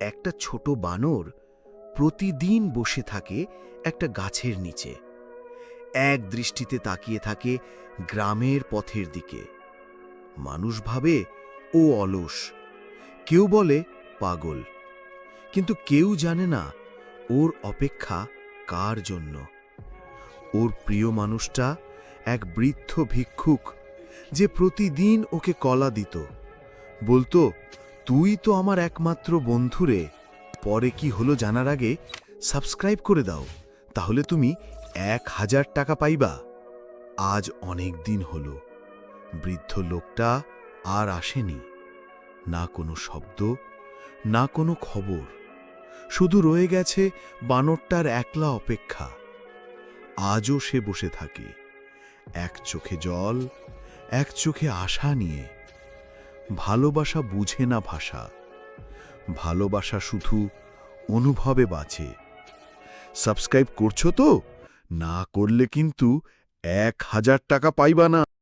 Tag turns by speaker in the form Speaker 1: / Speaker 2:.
Speaker 1: একটা ছোট বানর প্রতিদিন বসে থাকে একটা গাছের নিচে। এক দৃষ্টিতে তাকিয়ে থাকে গ্রামের পথের দিকে। মানুষ ভাবে, ও অলস। কেউ বলে, পাগল। কিন্তু কেউ জানে না, ওর অপেক্ষা কার জন্য? ওর প্রিয় মানুষটা এক বৃদ্ধ ভিক্ষুক যে প্রতিদিন ওকে কলা দিত। বলতো তুই তো আমার একমাত্র বন্ধুরে। পরে কি হলো জানার আগে সাবস্ক্রাইব করে দাও, তাহলে তুমি এক হাজার টাকা পাইবা। আজ অনেক দিন হলো, বৃদ্ধ লোকটা আর আসেনি। না কোনো শব্দ, না কোনো খবর, শুধু রয়ে গেছে বানরটার একলা অপেক্ষা। আজও সে বসে থাকে, এক চোখে জল, এক চোখে আশা নিয়ে। ভালোবাসা বুঝে না ভাষা। ভালোবাসা শুধু অনুভবে বাঁচে। সাবস্ক্রাইব করছ তো? না করলে কিন্তু এক হাজার টাকা পাইবা না।